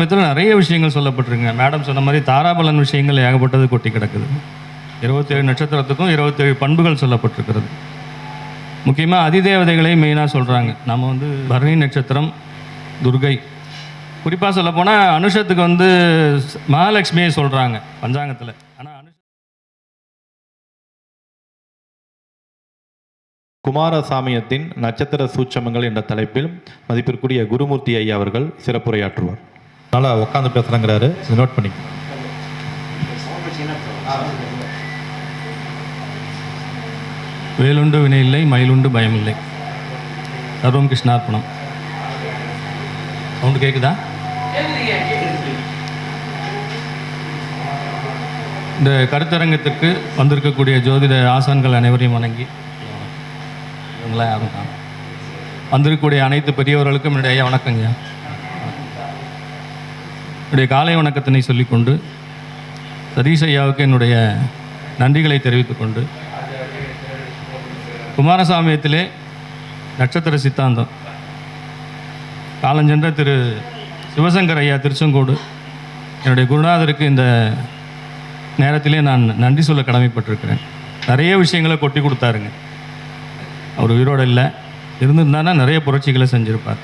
மித்திரம் நிறைய விஷயங்கள் சொல்லப்பட்டிருங்க மேடம் சொன்ன மாதிரி தாராபலன் விஷயங்கள் ஏகப்பட்டது கொட்டி கிடக்குது. இருபத்தேழு நட்சத்திரத்துக்கும் இருபத்தேழு பண்புகள் சொல்லப்பட்டிருக்கிறது. முக்கியமாக அதிதேவதைகளை மெயினாக சொல்கிறாங்க நம்ம வந்து பரணி நட்சத்திரம் துர்கை. குறிப்பாக சொல்லப்போனால் அனுஷத்துக்கு வந்து மகாலட்சுமியை சொல்கிறாங்க பஞ்சாங்கத்தில். ஆனால் குமாரசாமியத்தின் நட்சத்திர சூட்சமங்கள் என்ற தலைப்பில் மதிப்பிற்குரிய குருமூர்த்தி ஐயா அவர்கள் சிறப்புரையாற்றுவார். நல்லா உட்காந்து பேசுகிறேங்கிறாரு நோட் பண்ணி வேலுண்டு வினை இல்லை மயிலுண்டு பயமில்லை சர்வம் கிருஷ்ணார்ப்பணம். சவுண்டு கேட்குதா இந்த கருத்தரங்கத்திற்கு வந்திருக்கக்கூடிய ஜோதிட ஆசான்கள் அனைவரையும் வணங்கி இவங்களாம் யாரும் வந்திருக்கக்கூடிய அனைத்து பெரியவர்களுக்கும் என்னுடைய வணக்கங்க. என்னுடைய காலை வணக்கத்தினை சொல்லிக்கொண்டு சதீஷ் ஐயாவுக்கு என்னுடைய நன்றிகளை தெரிவித்துக் கொண்டு குமாரசாமியத்திலே நட்சத்திர சித்தாந்தம். காலஞ்சென்ற திரு சிவசங்கர் ஐயா திருச்செங்கோடு என்னுடைய குருநாதருக்கு இந்த நேரத்திலே நான் நன்றி சொல்ல கடமைப்பட்டிருக்கிறேன். நிறைய விஷயங்களை கொட்டி கொடுத்தாருங்க. அவர் உயிரோடு இல்லை. இருந்திருந்தானா? நிறைய புரட்சிகளை செஞ்சுருப்பார்.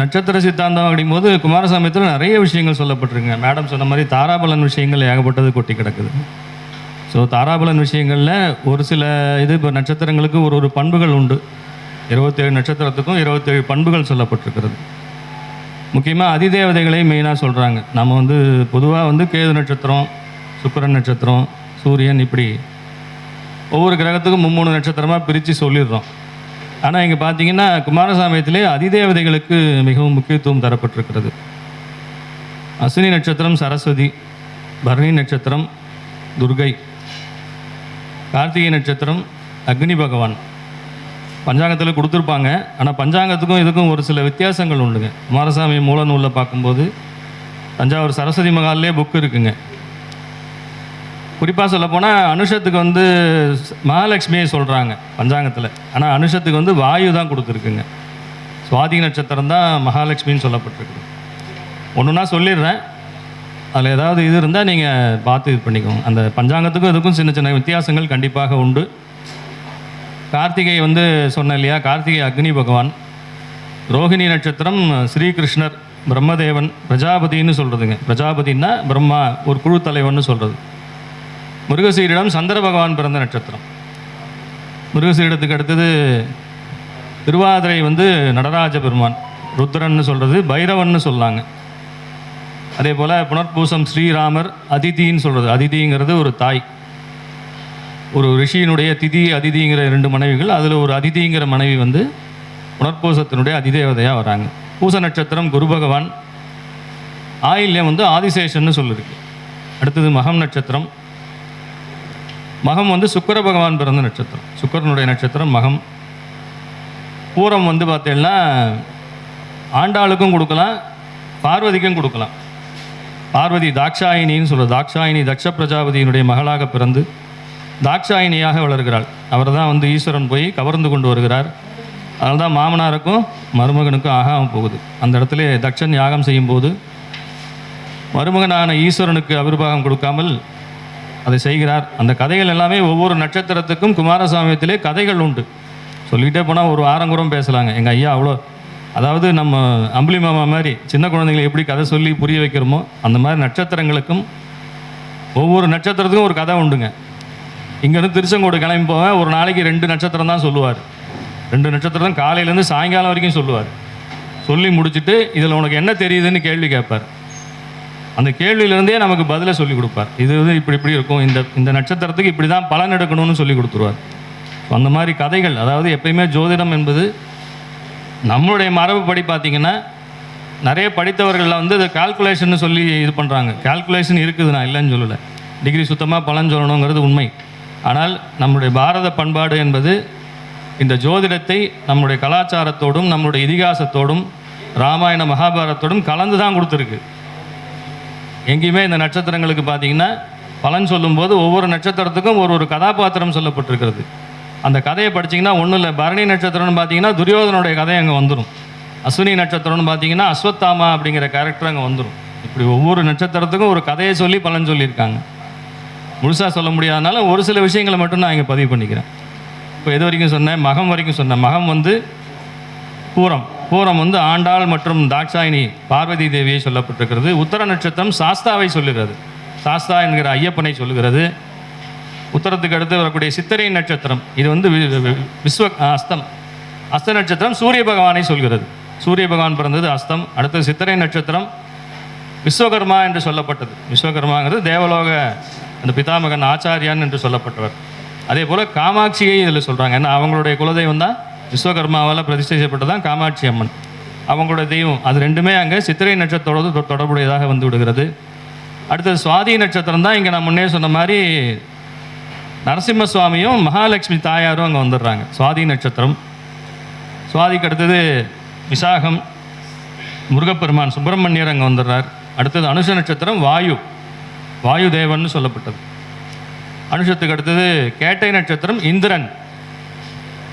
நட்சத்திர சித்தாந்தம் அப்படிங்கும்போது குமாரசாமியத்தில் நிறைய விஷயங்கள் சொல்லப்பட்டிருங்க மேடம் சொன்ன மாதிரி தாராபலன் விஷயங்கள் ஏகப்பட்டது கொட்டி கிடக்குது. ஸோ தாராபலன் விஷயங்களில் ஒரு சில இது இப்போ நட்சத்திரங்களுக்கு ஒரு ஒரு பண்புகள் உண்டு. இருபத்தேழு நட்சத்திரத்துக்கும் இருபத்தேழு பண்புகள் சொல்லப்பட்டிருக்கிறது. முக்கியமாக அதிதேவதைகளை மெயினாக சொல்கிறாங்க நம்ம வந்து பொதுவாக வந்து கேது நட்சத்திரம் சுக்கரன் நட்சத்திரம் சூரியன் இப்படி ஒவ்வொரு கிரகத்துக்கும் மும்மூணு நட்சத்திரமாக பிரித்து சொல்லிடுறோம். ஆனால் இங்கே பார்த்தீங்கன்னா குமாரசாமியத்திலே அதிதேவதைகளுக்கு மிகவும் முக்கியத்துவம் தரப்பட்டிருக்கிறது. அஸ்வினி நட்சத்திரம் சரஸ்வதி பரணி நட்சத்திரம் துர்கை கார்த்திகை நட்சத்திரம் அக்னி பகவான். பஞ்சாங்கத்தில் கொடுத்துருப்பாங்க. ஆனால் பஞ்சாங்கத்துக்கும் இதுக்கும் ஒரு சில வித்தியாசங்கள் உண்டுங்க. குமாரசாமி மூல நூலில் பார்க்கும்போது தஞ்சாவூர் சரஸ்வதி மகாலே புக் இருக்குங்க. குறிப்பாக சொல்லப்போனால் அனுஷத்துக்கு வந்து மகாலட்சுமியை சொல்கிறாங்க பஞ்சாங்கத்தில். ஆனால் அனுஷத்துக்கு வந்து வாயு தான் கொடுத்துருக்குங்க. சுவாதி நட்சத்திரம் தான் மகாலட்சுமின்னு சொல்லப்பட்டிருக்கு. ஒன்றுனா சொல்லிடுறேன். அதில் ஏதாவது இது இருந்தால் நீங்கள் பார்த்து இது பண்ணிக்கோங்க. அந்த பஞ்சாங்கத்துக்கும் இதுக்கும் சின்ன சின்ன வித்தியாசங்கள் கண்டிப்பாக உண்டு. கார்த்திகை வந்து சொன்னேன் இல்லையா கார்த்திகை அக்னி பகவான். ரோஹிணி நட்சத்திரம் ஸ்ரீகிருஷ்ணர் பிரம்மதேவன் பிரஜாபதின்னு சொல்கிறதுங்க பிரஜாபதினா பிரம்மா ஒரு குழு தலைவன் சொல்கிறது முருகசீரிடம் சந்திர பகவான் பிறந்த நட்சத்திரம். முருகசீரிடத்துக்கு அடுத்தது திருவாதிரை வந்து நடராஜ பெருமான் ருத்ரன்னு சொல்கிறது பைரவன்னு சொல்லாங்க. அதே போல் புனர்பூசம் ஸ்ரீராமர் அதிதின்னு சொல்கிறது அதிதிங்கிறது ஒரு தாய். ஒரு ரிஷியினுடைய திதி அதிதிங்கிற ரெண்டு மனைவிகள் அதில் ஒரு அதிதிங்கிற மனைவி வந்து புனர்பூசத்தினுடைய அதிதேவதையாக வராங்க. பூச நட்சத்திரம் குரு பகவான் ஆயில்யம் வந்து ஆதிசேஷன்னு சொல்லியிருக்கு அடுத்தது மகம் நட்சத்திரம் மகம் வந்து சுக்கர பகவான் பிறந்த நட்சத்திரம். சுக்கிரனுடைய நட்சத்திரம் மகம். பூரம் வந்து பார்த்தீங்கன்னா ஆண்டாளுக்கும் கொடுக்கலாம் பார்வதிக்கும் கொடுக்கலாம். பார்வதி தாக்ஷாயினின்னு சொல்கிற தாக்ஷாயினி தக்ஷ பிரஜாபதியினுடைய மகளாக பிறந்து தாக்ஷாயினியாக வளர்கிறாள். அவர் தான் வந்து ஈஸ்வரன் போய் கவர்ந்து கொண்டு வருகிறார். அதனால தான் மாமனாருக்கும் மருமகனுக்கும் ஆகாமல் போகுது. அந்த இடத்துல தக்ஷன் யாகம் செய்யும்போது மருமகனான ஈஸ்வரனுக்கு அபிர்வாகம் கொடுக்காமல் அதை செய்கிறார். அந்த கதைகள் எல்லாமே ஒவ்வொரு நட்சத்திரத்துக்கும் குமாரசாமியத்திலே கதைகள் உண்டு. சொல்லிக்கிட்டே போனால் ஒரு ஆரங்குறம் பேசலாங்க. எங்கள் ஐயா அவ்வளோ அதாவது நம்ம அம்புலி மாமா மாதிரி சின்ன குழந்தைங்களை எப்படி கதை சொல்லி புரிய வைக்கிறோமோ அந்த மாதிரி நட்சத்திரங்களுக்கும் ஒவ்வொரு நட்சத்திரத்துக்கும் ஒரு கதை உண்டுங்க. இங்கேருந்து திருச்செங்கோடு கிளம்பி போவேன். ஒரு நாளைக்கு ரெண்டு நட்சத்திரம் தான் சொல்லுவார். ரெண்டு நட்சத்திரம் தான் காலையிலேருந்து சாயங்காலம் வரைக்கும் சொல்லுவார். சொல்லி முடிச்சுட்டு இதில் உனக்கு என்ன தெரியுதுன்னு கேள்வி கேட்பார். அந்த கேள்வியிலேருந்தே நமக்கு பதிலை சொல்லிக் கொடுப்பார். இது வந்து இப்படி இப்படி இருக்கும். இந்த இந்த நட்சத்திரத்துக்கு இப்படி தான் பலன் எடுக்கணும்னு சொல்லி கொடுத்துருவார். அந்த மாதிரி கதைகள் அதாவது எப்பயுமே ஜோதிடம் என்பது நம்மளுடைய மரபுப்படி பார்த்தீங்கன்னா நிறைய படித்தவர்களில் வந்து இதை கால்குலேஷன் சொல்லி இது பண்ணுறாங்க கால்குலேஷன் இருக்குது நான் இல்லைன்னு சொல்லலை. டிகிரி சுத்தமாக பலன் சொல்லணுங்கிறது உண்மை. ஆனால் நம்முடைய பாரத பண்பாடு என்பது இந்த ஜோதிடத்தை நம்முடைய கலாச்சாரத்தோடும் நம்முடைய இதிகாசத்தோடும் ராமாயண மகாபாரதத்தோடும் கலந்து தான் கொடுத்துருக்கு. எங்கேயுமே இந்த நட்சத்திரங்களுக்கு பார்த்தீங்கன்னா பலன் சொல்லும்போது ஒவ்வொரு நட்சத்திரத்துக்கும் ஒரு ஒரு கதாபாத்திரம் சொல்லப்பட்டிருக்கிறது. அந்த கதையை படிச்சீங்கன்னா ஒன்றும் இல்லை. பரணி நட்சத்திரம்னு பார்த்தீங்கன்னா துரியோதனுடைய கதை அங்கே வந்துடும் அஸ்வினி நட்சத்திரம்னு பார்த்தீங்கன்னா அஸ்வத்தாமா அப்படிங்கிற கேரக்டர் அங்கே வந்துடும் இப்படி ஒவ்வொரு நட்சத்திரத்துக்கும் ஒரு கதையை சொல்லி பலன் சொல்லியிருக்காங்க. முழுசாக சொல்ல முடியாதனால ஒரு சில விஷயங்களை மட்டும் நான் இங்கே பதிவு பண்ணிக்கிறேன். இப்போ எது வரைக்கும் சொன்னேன்? மகம் வரைக்கும் சொன்னேன். மகம் வந்து பூரம். பூரம் வந்து ஆண்டாள் மற்றும் தாட்சாயினி பார்வதி தேவியை சொல்லப்பட்டிருக்கிறது. உத்தர நட்சத்திரம் சாஸ்தாவை சொல்லுகிறது. சாஸ்தா என்கிற ஐயப்பனை சொல்லுகிறது. உத்தரத்துக்கு அடுத்து வரக்கூடிய சித்திரை நட்சத்திரம். இது வந்து வி- விஸ்வ அஸ்தம். அஸ்த நட்சத்திரம் சூரிய பகவானை சொல்கிறது. சூரிய பகவான் பிறந்தது அஸ்தம். அடுத்து சித்திரை நட்சத்திரம் விஸ்வகர்மா என்று சொல்லப்பட்டது. விஸ்வகர்மாங்கிறது தேவலோக அந்த பிதாமகன் ஆச்சாரியான் என்று சொல்லப்பட்டவர். அதே போல் காமாட்சியை இதில் சொல்கிறாங்க ஏன்னா அவங்களுடைய குலதெய்வம் தான் விஸ்வகர்மாவால் பிரதிஷ்டை செய்யப்பட்டதான் காமாட்சி அம்மன். அவங்களோட தெய்வம். அது ரெண்டுமே அங்கே சித்திரை நட்சத்திரோடு தொ- தொடர்புடையதாக வந்து விடுகிறது. அடுத்தது சுவாதி நட்சத்திரம் தான் இங்கே நான் முன்னே சொன்ன மாதிரி நரசிம்ம சுவாமியும் மகாலட்சுமி தாயாரும் அங்கே வந்துடுறாங்க. சுவாதி நட்சத்திரம். சுவாதிக்கு அடுத்தது விசாகம் முருகப்பெருமான் சுப்பிரமணியர் அங்கே வந்துடுறார். அடுத்தது அனுஷ நட்சத்திரம் வாயு. வாயு தேவன்னு சொல்லப்பட்டது. அனுஷத்துக்கு அடுத்தது கேட்டை நட்சத்திரம் இந்திரன்.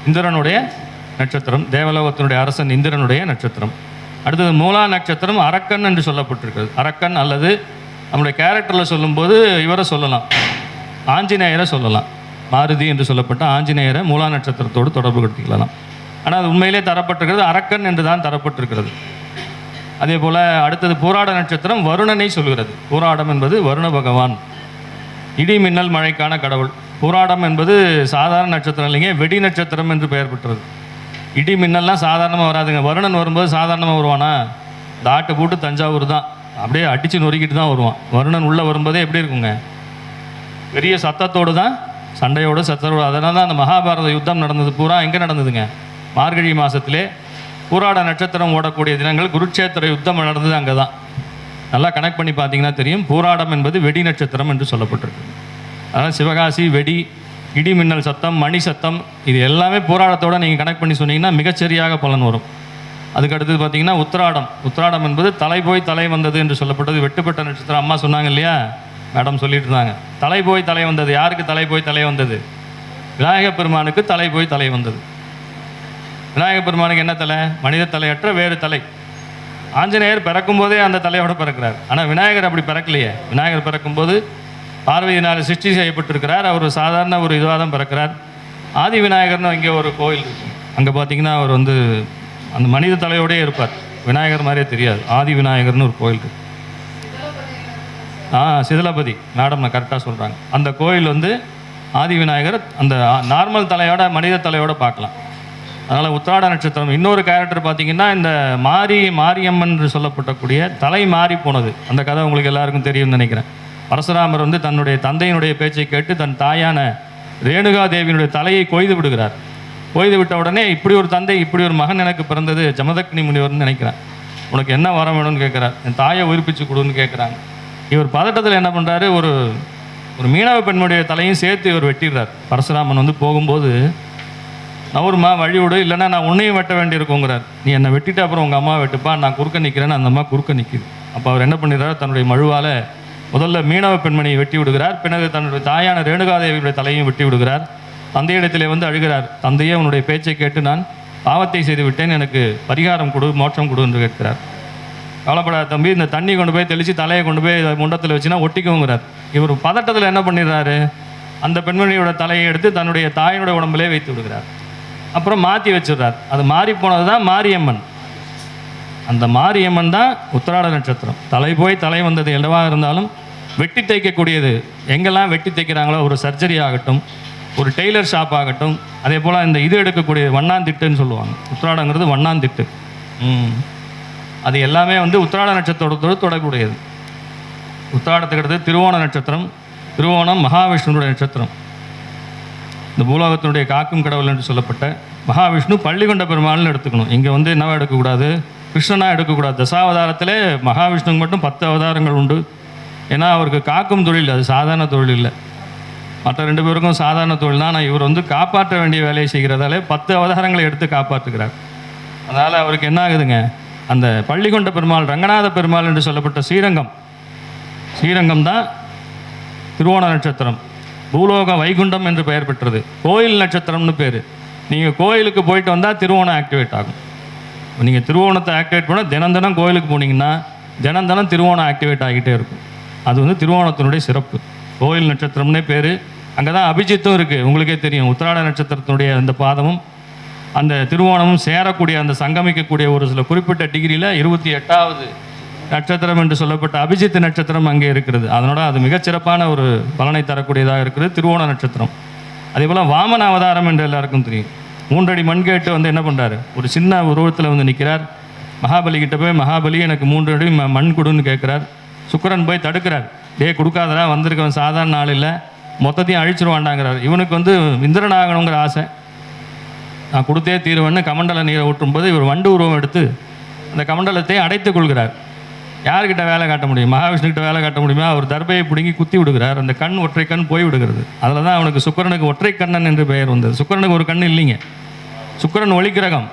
இந்திரனுடைய நட்சத்திரம் தேவலோகத்தினுடைய அரசன் இந்திரனுடைய நட்சத்திரம். அடுத்தது மூலா நட்சத்திரம் அரக்கன் என்று சொல்லப்பட்டிருக்கிறது. அரக்கன் அல்லது நம்முடைய கேரக்டரில் சொல்லும்போது இவரை சொல்லலாம். ஆஞ்சநேயரை சொல்லலாம். மாருதி என்று சொல்லப்பட்ட ஆஞ்சநேயரை மூலா நட்சத்திரத்தோடு தொடர்பு கட்டிக்கலாம் ஆனால் அது உண்மையிலே தரப்பட்டிருக்கிறது. அரக்கன் என்று தான் தரப்பட்டிருக்கிறது. அதே போல் அடுத்தது பூராட நட்சத்திரம் வருணனை சொல்கிறது. பூராடம் என்பது வருண பகவான். இடி மின்னல் மழைக்கான கடவுள். பூராடம் என்பது சாதாரண நட்சத்திரம் இல்லைங்க வெடி நட்சத்திரம் என்று பெயர் பெற்றது. இடி மின்னல்லாம் சாதாரணமாக வராதுங்க. வருணன் வரும்போது சாதாரணமாக வருவானா? தாட்டு போட்டு தஞ்சாவூர் தான். அப்படியே அடித்து நொறுக்கிட்டு தான் வருவான். வருணன் உள்ளே வரும்போதே எப்படி இருக்குங்க? பெரிய சத்தத்தோடு தான் சண்டையோடு சத்தத்தோடு. அதனால தான் அந்த மகாபாரத யுத்தம் நடந்தது. பூரா எங்கே நடந்ததுங்க? மார்கழி மாதத்திலே பூராட நட்சத்திரம் ஓடக்கூடிய தினங்கள் குருட்சேத்திர யுத்தம் நடந்தது அங்கே தான். நல்லா கனெக்ட் பண்ணி பார்த்தீங்கன்னா தெரியும். பூராடம் என்பது வெடி நட்சத்திரம் என்று சொல்லப்பட்டிருக்கு. அதனால் சிவகாசி வெடி இடி மின்னல் சத்தம் மணி சத்தம் இது எல்லாமே போராட்டத்தோட நீங்கள் கனெக்ட் பண்ணி சொன்னீங்கன்னா மிகச்சரியாக பலன் வரும். அதுக்கு அடுத்தது பார்த்தீங்கன்னா உத்திராடம். உத்திராடம் என்பது தலை போய் தலை வந்தது என்று சொல்லப்பட்டது. வெட்டுப்பட்ட நட்சத்திரம் அம்மா சொன்னாங்க இல்லையா? மேடம் சொல்லிட்டு இருந்தாங்க. தலை போய் தலை வந்தது. யாருக்கு தலை போய் தலை வந்தது? விநாயகப் பெருமானுக்கு தலை போய் தலை வந்தது. விநாயகப் பெருமானுக்கு என்ன தலை? மனித தலையற்ற வேறு தலை. ஆஞ்சநேயர் பிறக்கும்போதே அந்த தலையோட பிறக்கிறார். ஆனால் விநாயகர் அப்படி பிறக்கலையே. விநாயகர் பிறக்கும்போது பார்வதியினால் சிருஷ்டி செய்யப்பட்டிருக்கிறார். அவர் சாதாரண ஒரு இதுவாக தான் பிறக்கிறார். ஆதி விநாயகர்னு இங்கே ஒரு கோயில் இருக்கு. அங்கே பார்த்தீங்கன்னா அவர் வந்து அந்த மனித தலையோடயே இருப்பார். விநாயகர் மாதிரியே தெரியாது. ஆதி விநாயகர்னு ஒரு கோயில் இருக்கு. ஆ சிதலபதி மேடம் நான் கரெக்டாக சொல்கிறாங்க அந்த கோயில் வந்து ஆதி விநாயகர் அந்த நார்மல் தலையோட மனித தலையோட பார்க்கலாம். அதனால் உத்திராட நட்சத்திரம். இன்னொரு கேரக்டர் பார்த்தீங்கன்னா இந்த மாரி மாரியம்மன் என்று சொல்லப்பட்டக்கூடிய தலை மாறி போனது. அந்த கதை உங்களுக்கு எல்லாருக்கும் தெரியும்னு நினைக்கிறேன். பரசுராமர் வந்து தன்னுடைய தந்தையினுடைய பேச்சை கேட்டு தன் தாயான ரேணுகா தேவியினுடைய தலையை கொய்து விடுகிறார். கொய்து விட்ட உடனே இப்படி ஒரு தந்தை இப்படி ஒரு மகன் எனக்கு பிறந்தது ஜமதக்னி முனிவர்னு நினைக்கிறேன் உனக்கு என்ன வரம் வேணும்னு கேட்குறார். என் தாயை உயிர்ப்பிச்சு கொடுன்னு கேட்குறாங்க. இவர் பதட்டத்தில் என்ன பண்ணுறாரு ஒரு ஒரு மீனவ பெண்ணுடைய தலையும் சேர்த்து இவர் வெட்டிடுறார். பரசுராமன் வந்து போகும்போது நவருமா வழி விடு. இல்லைன்னா நான் உன்னையும் வெட்ட வேண்டியிருக்குங்கிறார். நீ என்னை வெட்டிட்டு அப்புறம் உங்கள் அம்மா வெட்டுப்பா. நான் குறுக்க நிற்கிறேன்னு அந்த அம்மா குறுக்க நிற்கிது அப்போ அவர் என்ன பண்ணிடுறாரு? தன்னுடைய மழுவால் முதல்ல மீனவ பெண்மணியை வெட்டி விடுகிறார். பிறகு தன்னுடைய தாயான ரேணுகாதேவியுடைய தலையும் வெட்டி விடுகிறார். தந்தையிடத்திலே வந்து அழுகிறார். தந்தையே உன்னுடைய பேச்சை கேட்டு நான் பாவத்தை செய்து விட்டேன். எனக்கு பரிகாரம் கொடு மோட்சம் கொடு என்று கேட்கிறார். கவலைப்படாத தம்பி இந்த தண்ணி கொண்டு போய் தெளித்து தலையை கொண்டு போய் இதை முண்டத்தில் வச்சுன்னா ஒட்டிக்குங்கிறார். இவர் பதட்டத்தில் என்ன பண்ணிடுறாரு? அந்த பெண்மணியோட தலையை எடுத்து தன்னுடைய தாயினுடைய உடம்புலேயே வைத்து விடுகிறார். அப்புறம் மாற்றி வச்சிடுறார். அது மாறி போனது தான் மாரியம்மன். அந்த மாரியம்மன் தான் உத்திராட நட்சத்திரம். தலை போய் தலை வந்தது எதுவாக இருந்தாலும் வெட்டி தைக்கக்கூடியது எங்கெல்லாம் வெட்டி தைக்கிறாங்களோ ஒரு சர்ஜரி ஆகட்டும் ஒரு டெய்லர் ஷாப் ஆகட்டும் அதே போல் இந்த இது எடுக்கக்கூடிய வண்ணாந்திட்டுன்னு சொல்லுவாங்க. உத்திராடங்கிறது வண்ணாந்திட்டு. அது எல்லாமே வந்து உத்திராட நட்சத்திரத்தோடு தொடர்புடையது. உத்திராடத்துக்கு அடுத்து திருவோண நட்சத்திரம். திருவோணம் மகாவிஷ்ணுனுடைய நட்சத்திரம். இந்த பூலோகத்தினுடைய காக்கும் கடவுள் என்று சொல்லப்பட்ட மகாவிஷ்ணு பள்ளிகொண்ட பெருமாள்னு எடுத்துக்கணும். இங்கே வந்து என்னவா எடுக்கக்கூடாது? கிருஷ்ணனா எடுக்கக்கூடாது. தசாவதாரத்திலே மகாவிஷ்ணுக்கு மட்டும் பத்து அவதாரங்கள் உண்டு. ஏன்னா அவருக்கு காக்கும் தொழில் அது சாதாரண தொழில் இல்லை. மற்ற ரெண்டு பேருக்கும் சாதாரண தொழில் தான். ஆனால் இவர் வந்து காப்பாற்ற வேண்டிய வேலையை செய்கிறதாலே பத்து அவதாரங்களை எடுத்து காப்பாற்றுகிறார். அதனால் அவருக்கு என்ன ஆகுதுங்க? அந்த பள்ளிகொண்ட பெருமாள் ரங்கநாத பெருமாள் என்று சொல்லப்பட்ட ஸ்ரீரங்கம். ஸ்ரீரங்கம் தான் திருவோண நட்சத்திரம். பூலோக வைகுண்டம் என்று பெயர் பெற்றது. கோயில் நட்சத்திரம்னு பேர். நீங்கள் கோயிலுக்கு போயிட்டு வந்தால் திருவோணம் ஆக்டிவேட் ஆகும். நீங்கள் திருவோணத்தை ஆக்டிவேட் பண்ணால் தினம் தினம் கோயிலுக்கு போனீங்கன்னா தினம் தினம் திருவோணம் ஆக்டிவேட் ஆகிட்டே இருக்கும். அது வந்து திருவோணத்தினுடைய சிறப்பு. கோயில் நட்சத்திரம்னே பேர். அங்கே தான் அபிஜித்தும் இருக்குது உங்களுக்கே தெரியும். உத்திராட நட்சத்திரத்தினுடைய அந்த பாதமும் அந்த திருவோணமும் சேரக்கூடிய அந்த சங்கமிக்கக்கூடிய ஒரு சில குறிப்பிட்ட டிகிரியில் இருபத்தி எட்டாவது நட்சத்திரம் என்று சொல்லப்பட்ட அபிஜித் நட்சத்திரம் அங்கே இருக்கிறது. அதனோட அது மிகச்சிறப்பான ஒரு பலனை தரக்கூடியதாக இருக்கிறது திருவோண நட்சத்திரம். அதே போல் வாமன அவதாரம் என்று எல்லாருக்கும் தெரியும். மூன்றடி மண் கேட்டு வந்து என்ன பண்ணுறாரு ஒரு சின்ன உருவத்தில் வந்து நிற்கிறார் மகாபலி கிட்ட போய் மகாபலி எனக்கு மூன்று அடி ம- மண் கொடுன்னு கேட்குறார் சுக்கிரன் போய் தடுக்கிறார். டே கொடுக்காதடா வந்திருக்கவன் சாதாரண ஆள் இல்லை. மொத்தத்தையும் அழிச்சிருவாண்டாங்கிறார் இவனுக்கு வந்து இந்திரன் ஆகணுங்கிற ஆசை. நான் கொடுத்தே தீருவேன்னு கமண்டல நீரை ஊற்றும்போது இவர் வண்டு உருவம் எடுத்து அந்த கமண்டலத்தை அடைத்துக் கொள்கிறார். யார்கிட்ட வேலை காட்ட முடியும்? மகாவிஷ்ணுக்கிட்ட வேலை காட்ட முடியுமா? அவர் தர்பையை பிடுங்கி குத்தி விடுகிறார். அந்த கண் ஒற்றை கண் போய் விடுகிறது. அதில் தான் அவனுக்கு சுக்கரனுக்கு ஒற்றை கண்ணன் என்று பெயர் வந்தது. சுக்கரனுக்கு ஒரு கண் இல்லைங்க. சுக்கிரன் ஒளிக்கிரகம்.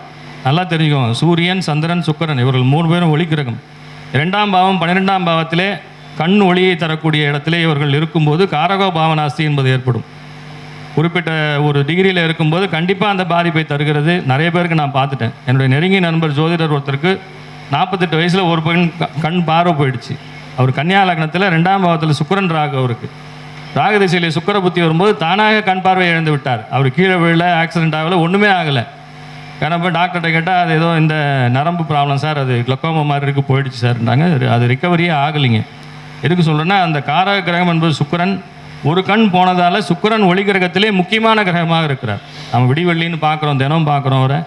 நல்லா தெரிஞ்சுக்கோங்க. சூரியன் சந்திரன் சுக்கரன் இவர்கள் மூணு பேரும் ஒளிக்கிரகம். இரண்டாம் பாவம் பன்னிரெண்டாம் பாவத்திலே கண் ஒளியை தரக்கூடிய இடத்திலே இவர்கள் இருக்கும்போது காரகோ பாவனாஸ்தி என்பது ஏற்படும். குறிப்பிட்ட ஒரு டிகிரியில் இருக்கும்போது கண்டிப்பாக அந்த பாதிப்பை தருகிறது. நிறைய பேருக்கு நான் பார்த்துட்டேன். என்னுடைய நெருங்கிய நண்பர் ஜோதிடர் ஒருத்தருக்கு நாற்பத்தெட்டு வயசில் ஒரு பெண் கண் பார்வை போயிடுச்சு. அவர் கன்னியா லக்னத்தில் ரெண்டாம் பாவத்தில் சுக்கிரன் ராகு அவருக்கு. ராகு திசையிலே சுக்கிர புத்தி வரும்போது தானாக கண் பார்வை இழந்து விட்டார். அவர் கீழே விழல ஆக்சிடென்ட் ஆகலை ஒன்றுமே ஆகலை. ஏன்னா போய் டாக்டர்கிட்ட கேட்டால் அது ஏதோ இந்த நரம்பு ப்ராப்ளம் சார் அது கிளக்கோமா மாதிரி இருக்கு போயிடுச்சு சார்ன்றாங்க அது ரிக்கவரியே ஆகலைங்க. எதுக்கு சொல்கிறேன்னா அந்த காரக கிரகம் என்பது சுக்கரன். ஒரு கண் போனதால் சுக்கிரன் ஒளி கிரகத்திலே முக்கியமான கிரகமாக இருக்கிறார். நம்ம விடிவெள்ளின்னு பார்க்குறோம் தினம் பார்க்குறோம் அவரை.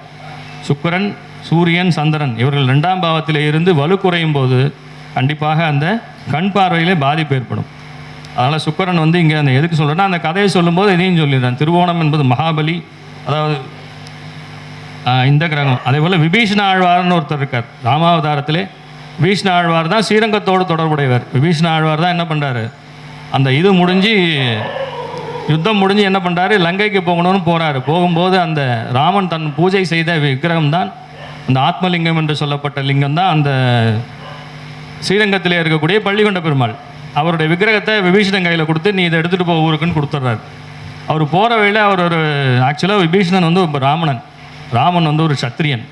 சுக்கரன் சூரியன் சந்திரன் இவர்கள் ரெண்டாம் பாவத்தில் இருந்து வலு குறையும் போது கண்டிப்பாக அந்த கண் பார்வையிலே பாதிப்பு ஏற்படும். அதனால் சுக்கரன் வந்து இங்கே அந்த எதுக்கு சொல்கிறேன்னா அந்த கதையை சொல்லும்போது இதையும் சொல்லிடுறேன். திருவோணம் என்பது மகாபலி அதாவது இந்த கிரகம். அதே போல் விபீஷண ஆழ்வார்னு ஒருத்தர் இருக்கார் ராமாவதாரத்திலே. விபீஷண ஆழ்வார் தான் ஸ்ரீரங்கத்தோடு தொடர்புடையவர். விபீஷண ஆழ்வார் தான் என்ன பண்ணுறாரு அந்த இது முடிஞ்சு யுத்தம் முடிஞ்சு என்ன பண்ணுறாரு லங்கைக்கு போகணும்னு போகிறாரு போகும்போது அந்த ராமன் தன் பூஜை செய்த விக்கிரகம் தான் அந்த ஆத்மலிங்கம் என்று சொல்லப்பட்ட லிங்கம் தான் அந்த ஸ்ரீரங்கத்திலே இருக்கக்கூடிய பள்ளிகொண்ட பெருமாள். அவருடைய விக்கிரகத்தை விபீஷணன் கையில் கொடுத்து நீ இதை எடுத்துகிட்டு போ ஊருக்குன்னு கொடுத்துட்றாரு அவர் போகிற வழியில் அவர் ஒரு ஆக்சுவலாக விபீஷணன் வந்து ராமணன். ராமன் வந்து ஒரு சத்திரியன்.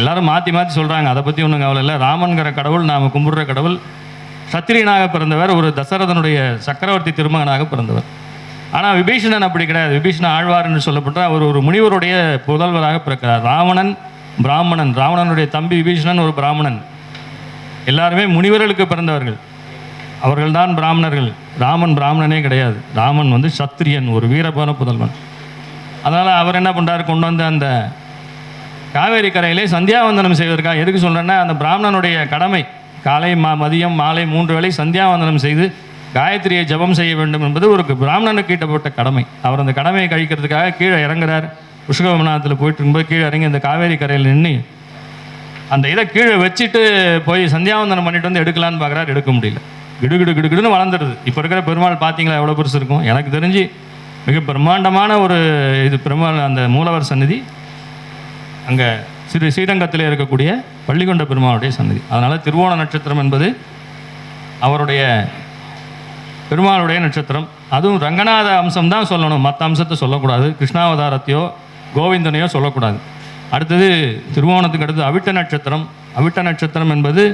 எல்லாரும் மாற்றி மாற்றி சொல்கிறாங்க அதை பற்றி ஒன்றும் கவலை இல்லை. ராமன்கிற கடவுள் நாம் கும்பிடுற கடவுள் சத்திரியனாக பிறந்தவர் ஒரு தசரதனுடைய சக்கரவர்த்தி திருமகனாக பிறந்தவர். ஆனால் விபீஷணன் அப்படி கிடையாது. விபீஷணன் ஆழ்வார் என்று சொல்லப்பட்ட அவர் ஒரு முனிவருடைய புதல்வராக பிறக்கிறார். ராவணன் பிராமணன் ராவணனுடைய தம்பி விபீஷணன் ஒரு பிராமணன். எல்லாருமே முனிவர்களுக்கு பிறந்தவர்கள். அவர்கள்தான் பிராமணர்கள். ராமன் பிராமணனே கிடையாது. ராமன் வந்து சத்திரியன் ஒரு வீரபான புதல்வன். அதனால் அவர் என்ன பண்ணுறாரு கொண்டு வந்து அந்த காவேரி கரையிலே சந்தியாவந்தனம் செய்வதற்காக எதுக்கு சொல்கிறேன்னா அந்த பிராமணனுடைய கடமை. காலை மா மதியம் மாலை மூன்று வேளை சந்தியாவந்தனம் செய்து காயத்ரியை ஜெபம் செய்ய வேண்டும் என்பது ஒரு பிராமணனுக்கு ஈட்டப்பட்ட கடமை. அவர் அந்த கடமையை கழிக்கிறதுக்காக கீழே இறங்குறார். புஷ்கவமனாத்தில் போயிட்டு இருக்கும்போது கீழே இறங்கி அந்த காவேரி கரையில் நின்று அந்த இதை கீழே வச்சுட்டு போய் சந்தியாவந்தனம் பண்ணிட்டு வந்து எடுக்கலான்னு பார்க்குறாரு எடுக்க முடியல. கிடுகிடு கிடுகிடுன்னு வளர்ந்துடுது. இப்போ இருக்கிற பெருமாள் பார்த்தீங்களா எவ்வளோ பெருசு இருக்கும்? எனக்கு தெரிஞ்சு மிக பிரம்மாண்டமான ஒரு இது பெருமாள் அந்த மூலவர் சந்நிதி. அங்கே ஸ்ரீ ஸ்ரீரங்கத்தில் இருக்கக்கூடிய பள்ளிகொண்ட பெருமாளுடைய சன்னதி அதனால் திருவோண நட்சத்திரம் என்பது அவருடைய பெருமாளுடைய நட்சத்திரம். அதுவும் ரங்கநாத அம்சம் தான் சொல்லணும். மற்ற அம்சத்தை சொல்லக்கூடாது. கிருஷ்ணாவதாரத்தையோ கோவிந்தனையோ சொல்லக்கூடாது. அடுத்தது திருவோணத்துக்கு அடுத்து அவிட்ட நட்சத்திரம். அவிட்ட நட்சத்திரம் என்பது